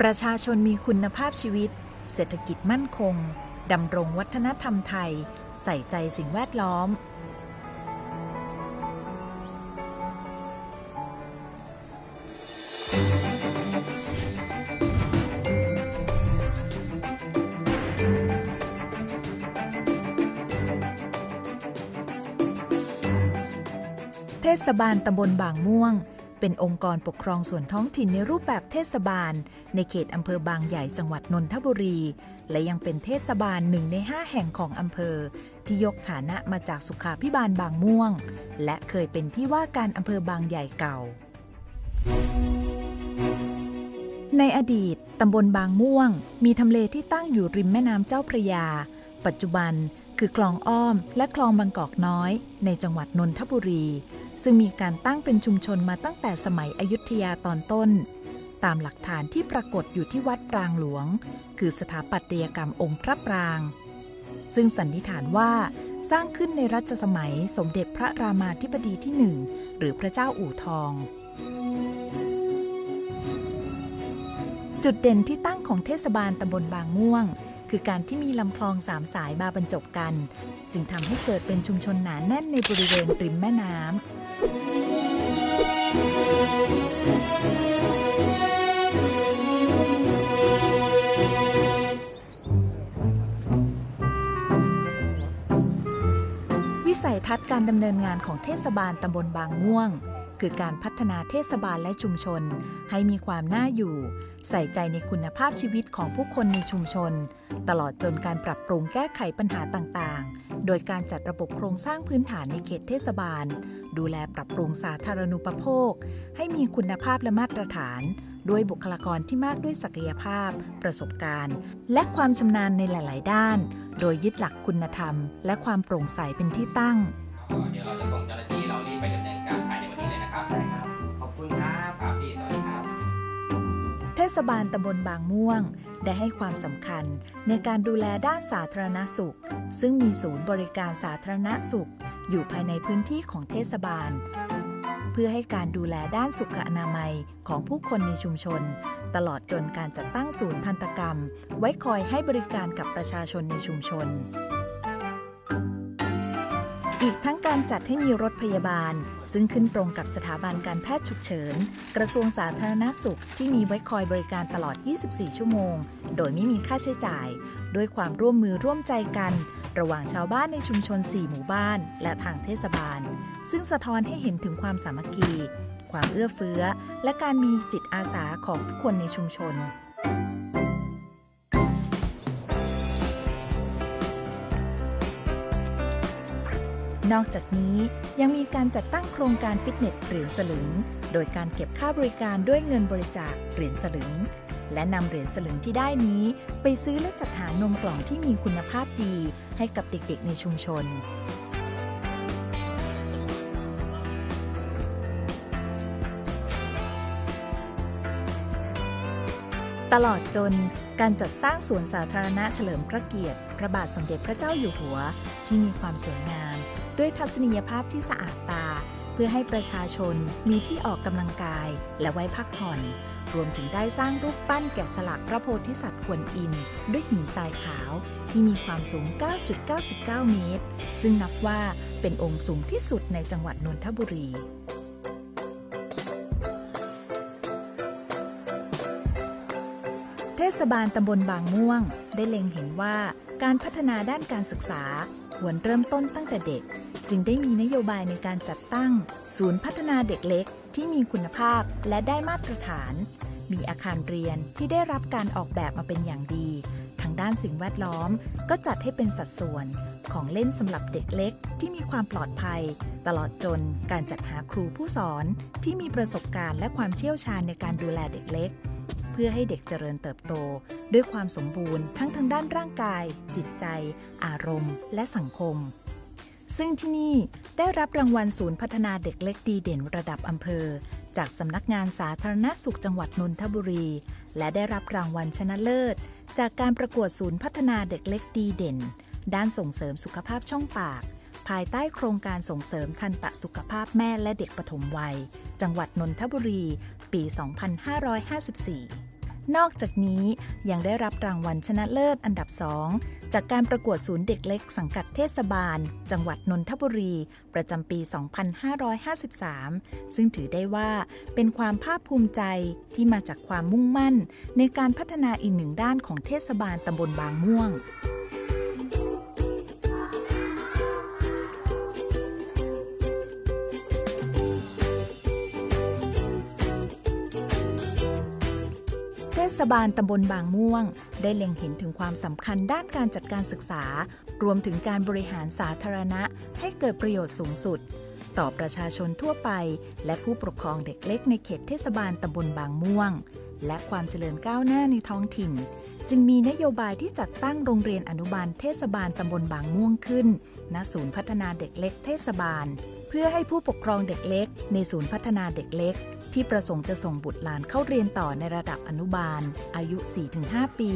ประชาชนมีคุณภาพชีวิต เศรษฐกิจมั่นคง ดำรงวัฒนธรรมไทย ใส่ใจสิ่งแวดล้อม เทศบาลตำบลบางม่วง เป็นองค์กรปกครองส่วนท้องถิ่นในรูปแบบเทศบาล ในเขตอำเภอบางใหญ่จังหวัดนนทบุรี และยังเป็นเทศบาลหนึ่งในห้าแห่งของอำเภอ ที่ยกฐานะมาจากสุขาพิบาลบางม่วง และเคยเป็นที่ว่าการอำเภอบางใหญ่เก่า ในอดีตตำบลบางม่วง มีทำเลที่ตั้งอยู่ริมแม่น้ำเจ้าพระยา ปัจจุบันคือคลองอ้อม และคลองบางกอกน้อย ในจังหวัดนนทบุรี ซึ่งมีการตั้งเป็นชุมชนมาตั้งแต่สมัยอยุธยาตอนต้น ตามหลักฐานที่ปรากฏอยู่ที่วัดปรางหลวง คือสถาปัตยกรรมองค์พระปราง ซึ่งสันนิษฐานว่าสร้างขึ้นในรัชสมัยสมเด็จพระรามาธิบดีที่หนึ่งหรือพระเจ้าอู่ทอง จุดเด่นที่ตั้งของเทศบาลตำบลบางม่วง คือการที่มีลำคลองสามสายมาบรรจบกัน จึงทำให้เกิดเป็นชุมชนหนาแน่นในบริเวณริมแม่น้ำ ทัศน์การดำเนินงานของเทศบาลตำบลบางม่วง คือการพัฒนาเทศบาลและชุมชน ให้มีความน่าอยู่ ใส่ใจในคุณภาพชีวิตของผู้คนในชุมชน ตลอดจนการปรับปรุงแก้ไขปัญหาต่างๆ โดยการจัดระบบโครงสร้างพื้นฐานในเขตเทศบาล ดูแลปรับปรุงสาธารณูปโภค ให้มีคุณภาพและมาตรฐาน ด้วยบุคลากรที่มากด้วยศักยภาพ ประสบการณ์ และความชำนาญในหลาย ๆ ด้าน โดยยึดหลักคุณธรรม และความโปร่งใสเป็นที่ตั้ง เดี๋ยวเราจะส่งเจ้าหน้าที่เรารีบไปดำเนินการภายในวันนี้เลยนะครับได้ครับ ขอบคุณครับครับพี่สวัสดีครับ เทศบาลตำบลบางม่วง ได้ให้ความสำคัญในการดูแลด้านสาธารณสุข ซึ่งมีศูนย์บริการสาธารณสุข อยู่ภายในพื้นที่ของเทศบาล เพื่อให้การดูแลด้านสุขอนามัยของผู้คนในชุมชน ตลอดจนการจัดตั้งศูนย์พันธกรรม ไว้คอยให้บริการกับประชาชนในชุมชน อีกทั้งการจัดให้มีรถพยาบาล ซึ่งขึ้นตรงกับสถาบันการแพทย์ฉุกเฉิน กระทรวงสาธารณสุขที่มีไว้คอยบริการตลอด 24 ชั่วโมง โดยไม่มีค่าใช้จ่าย ด้วยความร่วมมือร่วมใจกัน ระหว่างชาวบ้านในชุมชน 4 หมู่บ้าน และทางเทศบาล ซึ่งสะท้อนให้เห็นถึงความสามัคคี ความเอื้อเฟื้อ และการมีจิตอาสาของทุกคนในชุมชนนอกจากนี้ยังมีการจัดตั้งโครงการฟิตเนสเหรียญสลึง โดยการเก็บค่าบริการด้วยเงินบริจาคเหรียญสลึง และนำเหรียญสลึงที่ได้นี้ ไปซื้อและจัดหานมกล่องที่มีคุณภาพดี ให้กับเด็กๆในชุมชนตลอดจนการจัดสร้างสวนสาธารณะเฉลิมพระเกียรติ พระบาทสมเด็จพระเจ้าอยู่หัว ที่มีความสวยงาม ด้วยทัศนียภาพที่สะอาดตา เพื่อให้ประชาชนมีที่ออกกำลังกายและไว้พักผ่อน รวมถึงได้สร้างรูปปั้นแกะสลักพระโพธิสัตว์กวนอิมด้วยหินทรายขาว ที่มีความสูง 9.99 เมตร ซึ่งนับว่าเป็นองค์สูงที่สุดในจังหวัดนนทบุรีเทศบาลตำบลบางม่วง ได้เล็งเห็นว่าการพัฒนาด้านการศึกษาควรเริ่มต้นตั้งแต่เด็ก จึงได้มีนโยบายในการจัดตั้ง ศูนย์พัฒนาเด็กเล็กที่มีคุณภาพและได้มาตรฐาน มีอาคารเรียนที่ได้รับการออกแบบมาเป็นอย่างดี ทางด้านสิ่งแวดล้อมก็จัดให้เป็นสัดส่วนของเล่นสำหรับเด็กเล็กที่มีความปลอดภัย ตลอดจนการจัดหาครูผู้สอนที่มีประสบการณ์และความเชี่ยวชาญในการดูแลเด็กเล็ก เพื่อให้เด็กเจริญเติบโต ด้วยความสมบูรณ์ทั้งทางด้านร่างกาย จิตใจ อารมณ์ และสังคม ซึ่งที่นี่ได้รับรางวัลศูนย์พัฒนาเด็กเล็กดีเด่นระดับอำเภอ จากสำนักงานสาธารณสุขจังหวัดนนทบุรี และได้รับรางวัลชนะเลิศ จากการประกวดศูนย์พัฒนาเด็กเล็กดีเด่น ด้านส่งเสริมสุขภาพช่องปาก ภายใต้โครงการส่งเสริมทันตสุขภาพแม่และเด็กปฐมวัย จังหวัดนนทบุรี ปี 2554 นอกจากนี้ยังได้รับรางวัลชนะเลิศอันดับสองจากการประกวดศูนย์เด็กเล็กสังกัดเทศบาล จังหวัดนนทบุรี ประจำปี 2553 ซึ่งถือได้ว่าเป็นความภาคภูมิใจที่มาจากความมุ่งมั่น ในการพัฒนาอีกหนึ่งด้านของเทศบาลตำบลบางม่วง ศบาลตำบลบางม่วง ได้เล็งเห็นถึงความสำคัญด้านการจัดการศึกษา รวมถึงการบริหารสาธารณะ ให้เกิดประโยชน์สูงสุด ต่อประชาชนทั่วไป และผู้ปกครองเด็กเล็กในเขตเทศบาลตำบลบางม่วง และความเจริญก้าวหน้าในท้องถิ่น จึงมีนโยบายที่จัดตั้งโรงเรียนอนุบาลเทศบาลตำบลบางม่วงขึ้น ณศูนย์พัฒนาเด็กเล็กเทศบาล เพื่อให้ผู้ปกครองเด็กเล็ก ในศูนย์พัฒนาเด็กเล็ก ที่ประสงค์จะส่งบุตรหลานเข้าเรียนต่อในระดับอนุบาล อายุ 4-5 ปี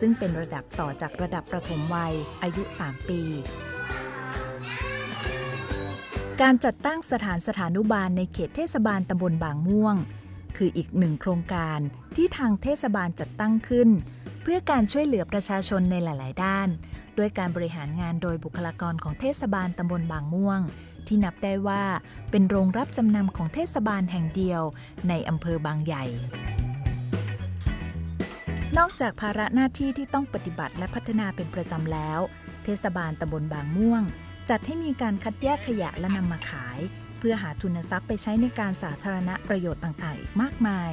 ซึ่งเป็นระดับต่อจากระดับประถมวัย อายุ 3 ปีการจัดตั้งสถานสถานุบาลในเขตเทศบาลตำบลบางม่วง คืออีกหนึ่งโครงการที่ทางเทศบาลจัดตั้งขึ้น เพื่อการช่วยเหลือประชาชนในหลาย ๆ ด้าน ด้วยการบริหารงานโดยบุคลากรของเทศบาลตำบลบางม่วง ที่นับได้ว่าเป็นโรงรับจำนำของเทศบาลแห่งเดียวในอำเภอบางใหญ่ นอกจากภาระหน้าที่ที่ต้องปฏิบัติและพัฒนาเป็นประจำแล้ว เทศบาลตำบลบางม่วง จัดให้มีการคัดแยกขยะและนำมาขาย เพื่อหาทุนทรัพย์ไปใช้ในการสาธารณประโยชน์ต่างๆอีกมากมาย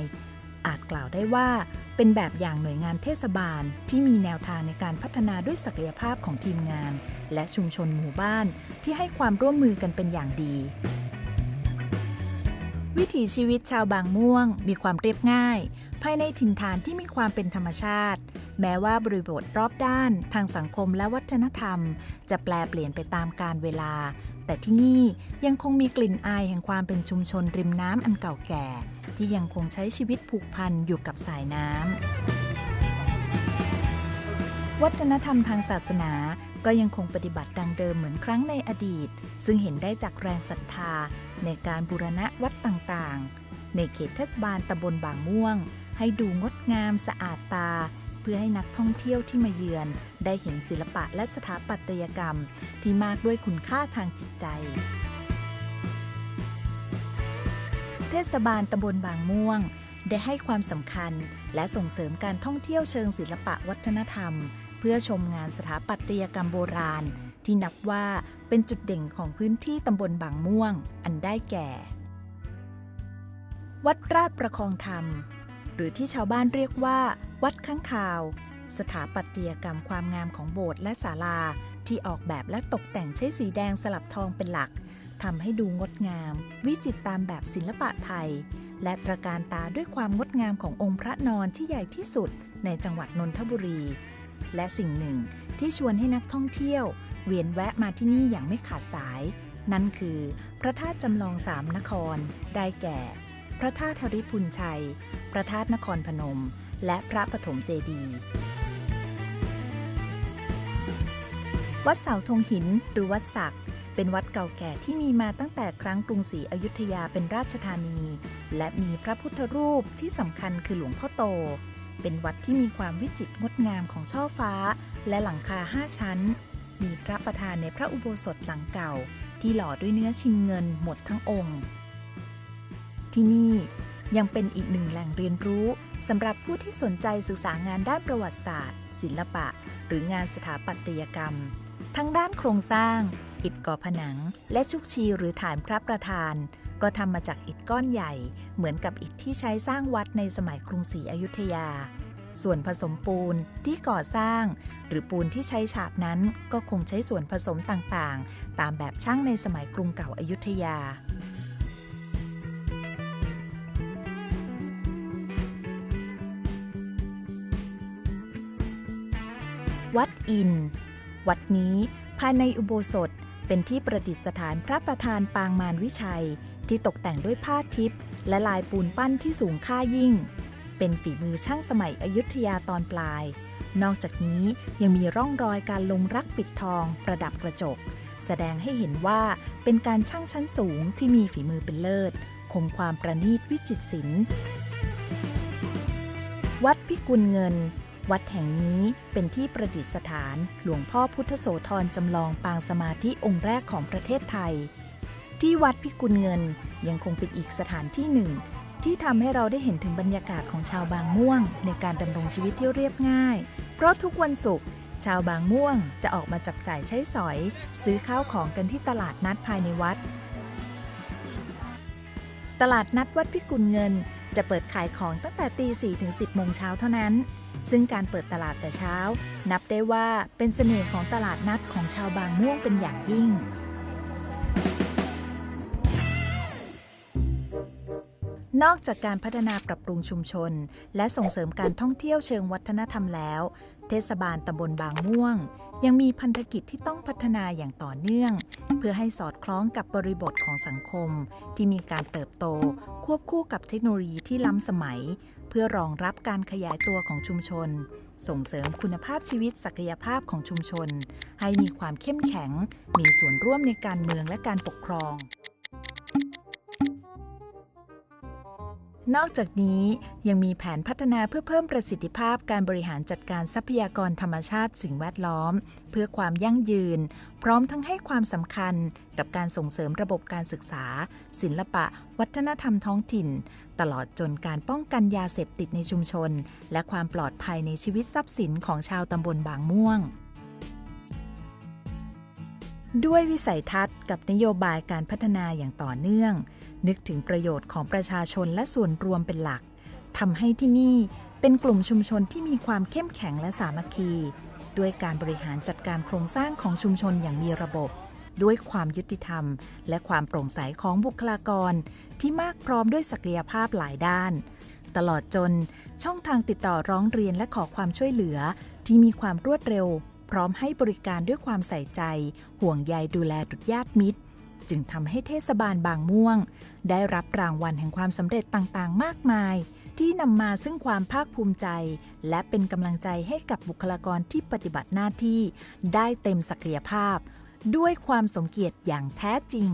อาจกล่าวได้ว่าเป็นแบบอย่างหน่วยงานเทศบาลที่มีแนวทางในการพัฒนาด้วยศักยภาพของทีมงาน และชุมชนหมู่บ้านที่ให้ความร่วมมือกันเป็นอย่างดี วิถีชีวิตชาวบางม่วง มีความเรียบง่าย ภายในถิ่นฐานที่มีความเป็นธรรมชาติ แม้ว่าบริบทรอบด้าน ทางสังคมและวัฒนธรรม จะแปลเปลี่ยนไปตามกาลเวลา แต่ที่นี่ยังคงมีกลิ่นอายแห่งความเป็นชุมชนริมน้ำอันเก่าแก่ ที่ยังคงใช้ชีวิตผูกพันอยู่กับสายน้ำวัฒนธรรมทางศาสนาก็ยังคงปฏิบัติดังเดิมเหมือนครั้งในอดีต ซึ่งเห็นได้จากแรงศรัทธา ในการบูรณะวัดต่างๆ ในเขตเทศบาลตำบลบางม่วง ให้ดูงดงามสะอาดตา พื่อให้นักท่องเที่ยวที่มาเยือน ได้เห็นศิลปะและสถาปัตยกรรม ที่มากด้วยคุณค่าทางจิตใจ เทศบาลตำบลบางม่วง ได้ให้ความสำคัญ และส่งเสริมการท่องเที่ยวเชิงศิลปะวัฒนธรรม เพื่อชมงานสถาปัตยกรรมโบราณ ที่นับว่าเป็นจุดเด่นของพื้นที่ตำบลบางม่วง อันได้แก่ วัดราชประคองธรรม หรือที่ชาวบ้านเรียกว่า วัดข้างคาว สถาปัตยกรรมความงามของโบสถ์และศาลา ที่ออกแบบและตกแต่งใช้สีแดงสลับทองเป็นหลักทำให้ดูงดงาม วิจิตตามแบบศิลปะไทย และตระการตาด้วยความงดงามขององค์พระนอนที่ใหญ่ที่สุดในจังหวัดนนทบุรี และสิ่งหนึ่งที่ชวนให้นักท่องเที่ยว เวียนแวะมาที่นี่อย่างไม่ขาดสาย นั่นคือ พระธาตุจำลองสามนคร ได้แก่ พระธาตุธริพุนชัย พระธาตุนครพนม และพระปฐมเจดีย์วัดเสาธงหินหรือวัดศักดิ์เป็นวัดเก่าแก่ที่มีมาตั้งแต่ครั้งกรุงศรีอยุธยาเป็นราชธานี และมีพระพุทธรูปที่สำคัญคือหลวงพ่อโต เป็นวัดที่มีความวิจิตรงดงามของช่อฟ้า และหลังคาห้าชั้น มีพระประธานในพระอุโบสถหลังเก่า ที่หล่อด้วยเนื้อชินเงินหมดทั้งองค์ ที่นี่ ยังเป็นอีกหนึ่งแหล่งเรียนรู้สำหรับผู้ที่สนใจศึกษางานด้านประวัติศาสตร์ ศิลปะ หรืองานสถาปัตยกรรม ทั้งด้านโครงสร้าง อิฐก่อผนัง และชุกชีหรือฐานพระประธาน ก็ทำมาจากอิฐก้อนใหญ่ เหมือนกับอิฐที่ใช้สร้างวัดในสมัยกรุงศรีอยุธยาส่วนผสมปูนที่ก่อสร้าง หรือปูนที่ใช้ฉาบนั้นก็คงใช้ส่วนผสมต่างๆ ตามแบบช่างในสมัยกรุงเก่าอยุธยา วัดอิน วัดนี้ภายในอุโบสถเป็นที่ประดิษฐานพระประธานปางมารวิชัย ที่ตกแต่งด้วยผ้าทิพย์และลายปูนปั้นที่สูงค่ายิ่ง เป็นฝีมือช่างสมัยอยุธยาตอนปลาย นอกจากนี้ยังมีร่องรอยการลงรักปิดทองประดับกระจก แสดงให้เห็นว่าเป็นการช่างชั้นสูงที่มีฝีมือเป็นเลิศ คงความประณีตวิจิตรศิลป์วัดพิกุลเงิน วัดแห่งนี้เป็นที่ประดิษฐานหลวงพ่อพุทธโสธรจำลองปางสมาธิองค์แรกของประเทศไทย ที่วัดพิกุลเงินยังคงเป็นอีกสถานที่หนึ่ง ที่ทำให้เราได้เห็นถึงบรรยากาศของชาวบางม่วง ในการดำรงชีวิตที่เรียบง่าย เพราะทุกวันศุกร์ชาวบางม่วงจะออกมาจับจ่ายใช้สอย ซื้อข้าวของกันที่ตลาดนัดภายในวัด ตลาดนัดวัดพิกุลเงิน จะเปิดขายของตั้งแต่ตี4ถึง10โมงเช้าเท่านั้น ซึ่งการเปิดตลาดแต่เช้า นับได้ว่าเป็นเสน่ห์ของตลาดนัดของชาวบางม่วงเป็นอย่างยิ่งนอกจากการพัฒนาปรับปรุงชุมชน และส่งเสริมการท่องเที่ยวเชิงวัฒนธรรมแล้ว เทศบาลตำบลบางม่วง ยังมีพันธกิจที่ต้องพัฒนาอย่างต่อเนื่อง เพื่อให้สอดคล้องกับบริบทของสังคม ที่มีการเติบโต ควบคู่กับเทคโนโลยีที่ล้ำสมัย พื่อรองรับการขยายตัวของชุมชน ส่งเสริมคุณภาพชีวิตศักยภาพของชุมชน ให้มีความเข้มแข็ง มีส่วนร่วมในการเมืองและการปกครอง นอกจากนี้ยังมีแผนพัฒนาเพื่อเพิ่มประสิทธิภาพการบริหารจัดการทรัพยากรธรรมชาติสิ่งแวดล้อม เพื่อความยั่งยืน พร้อมทั้งให้ความสำคัญกับการส่งเสริมระบบการศึกษา ศิลปะ วัฒนธรรมท้องถิ่น ตลอดจนการป้องกันยาเสพติดในชุมชน และความปลอดภัยในชีวิตทรัพย์สินของชาวตำบลบางม่วง ด้วยวิสัยทัศน์กับนโยบายการพัฒนาอย่างต่อเนื่อง นึกถึงประโยชน์ของประชาชนและส่วนรวมเป็นหลักทำให้ที่นี่เป็นกลุ่มชุมชนที่มีความเข้มแข็งและสามัคคี ด้วยการบริหารจัดการโครงสร้างของชุมชนอย่างมีระบบ ด้วยความยุติธรรม และความโปร่งใสของบุคลากร ที่มากพร้อมด้วยศักยภาพหลายด้าน ตลอดจนช่องทางติดต่อร้องเรียนและขอความช่วยเหลือที่มีความรวดเร็ว พร้อมให้บริการด้วยความใส่ใจ ห่วงใยดูแลดุจญาติมิตร จึงทำให้เทศบาลบางม่วง ได้รับรางวัลแห่งความสำเร็จต่างๆ มากมาย ที่นำมาซึ่งความภาคภูมิใจ และเป็นกำลังใจให้กับบุคลากรที่ปฏิบัติหน้าที่ ได้เต็มศักยภาพ ด้วยความสมเกียรติอย่างแท้จริง